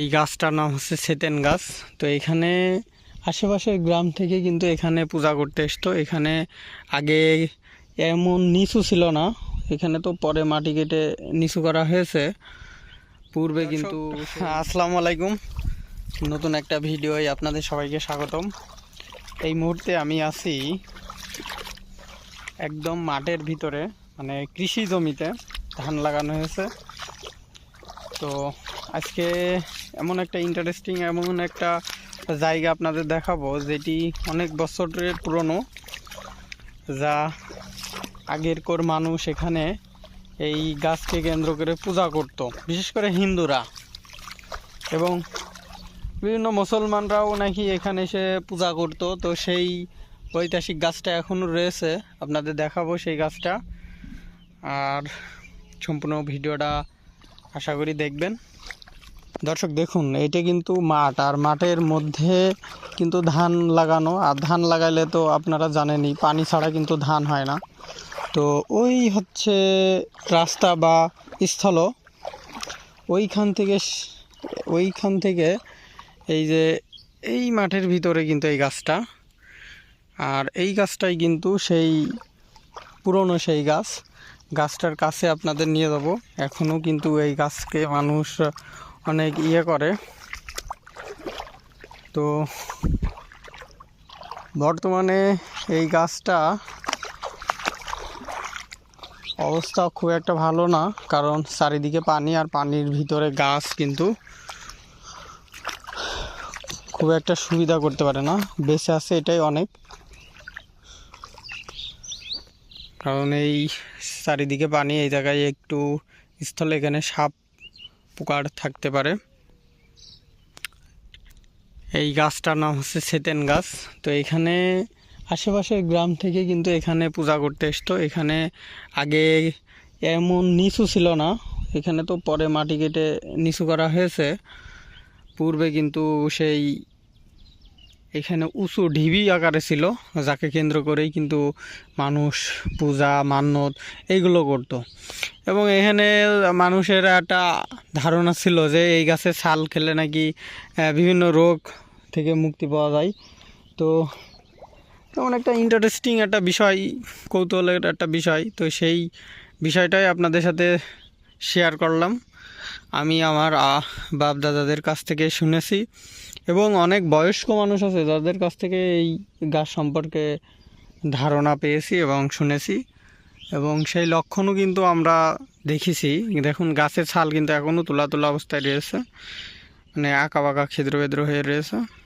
এই গাছটার নাম হচ্ছে সেতেন গাছ। তো এখানে আশেপাশের গ্রাম থেকে কিন্তু এখানে পূজা করতে এসতো। এখানে আগে এমন নিচু ছিল না। এখানে তো পরে মাটি কেটে নিচু করা হয়েছে। পূর্বে কিন্তু আসসালামু আলাইকুম। নতুন একটা ভিডিওয় আপনাদের সবাইকে স্বাগতম। এই মুহূর্তে আমি আছি একদম মাঠের ভিতরে মানে কৃষি জমিতে। ধান লাগানো হয়েছে। তো আজকে এমন একটা ইন্টারেস্টিং এমন একটা জায়গা আপনাদের দেখাবো, যেটি অনেক বছরের পুরনো, যা আগের কোর মানুষ এখানে এই গাছকে কেন্দ্র করে পূজা করত, বিশেষ করে হিন্দুরা। এবং বিভিন্ন মুসলমানরাও নাকি এখানে এসে পূজা করতো, তো সেই ঐতিহাসিক গাছটা এখনও রয়েছে, আপনাদের দেখাবো সেই গাছটা। আর সম্পূর্ণ ভিডিওটা আশা করি দেখবেন। দর্শক, দেখুন এটা কিন্তু মাঠ, আর মাঠের মধ্যে কিন্তু ধান লাগানো, আর ধান লাগাইলে তো আপনারা জানেনই, পানি ছাড়া কিন্তু ধান হয় না। তো ওই হচ্ছে রাস্তা বা স্থল। ওইখান থেকে ওইখান থেকে এই যে এই মাঠের ভিতরে কিন্তু এই গাছটা, আর এই গাছটাই কিন্তু সেই পুরনো সেই গাছ। গাছটার কাছে আপনাদের নিয়ে যাব। এখনও কিন্তু এই গাছকে মানুষ অনেক ইয়ে করে। তো বর্তমানে এই গাছটা অবস্থা খুব একটা ভালো না, কারণ চারিদিকে পানি আর পানির ভিতরে গাছ কিন্তু খুব একটা সুবিধা করতে পারে না, বেঁচে আছে এটাই অনেক। কারণ এই চারিদিকে পানি, এই জায়গায় একটু স্থলে এখানে সাপ পোকার থাকতে পারে। এই গাছটার নাম হচ্ছে সেতেন গাছ। তো এখানে আশেপাশের গ্রাম থেকে কিন্তু এখানে পূজা করতে এসতো এখানে আগে এমন নিচু ছিল না। এখানে তো পরে মাটি কেটে নিচু করা হয়েছে। পূর্বে কিন্তু সেই এখানে উঁচু ঢিবি আকারে ছিল, যাকে কেন্দ্র করেই কিন্তু মানুষ, পূজা, মান্যত এইগুলো করতো। এবং এখানে মানুষের একটা ধারণা ছিল যে এই গাছে ছাল খেলে নাকি বিভিন্ন রোগ থেকে মুক্তি পাওয়া যায়। তো তেমন একটা ইন্টারেস্টিং একটা বিষয়, কৌতূহলের একটা বিষয়। তো সেই বিষয়টাই আপনাদের সাথে শেয়ার করলাম। আমি আমার বাপ দাদাদের কাছ থেকে শুনেছি। এবং অনেক বয়স্ক মানুষ আছে যাদের কাছ থেকে এই গাছ সম্পর্কে ধারণা পেয়েছি এবং শুনেছি। এবং সেই লক্ষণও কিন্তু আমরা দেখেছি। দেখুন, গাছের ছাল কিন্তু এখনও তোলা তোলা অবস্থায় রয়েছে। মানে আঁকা বাঁকা ক্ষেদ্র বেদ্র হয়ে রয়েছে।